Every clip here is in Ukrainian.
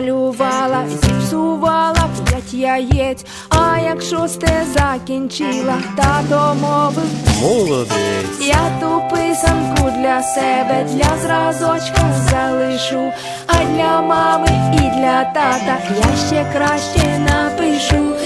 змалювала, зіпсувала п'ять яєць. А як шосте закінчила, тато мовив Молодець. я ту писанку для себе, для зразочка залишу, а для мами і для тата я ще краще напишу.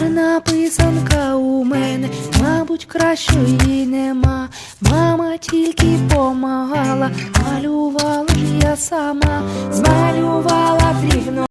Гарна писанка у мене, мабуть, кращої нема. Мама тільки помагала, малювала ж я сама,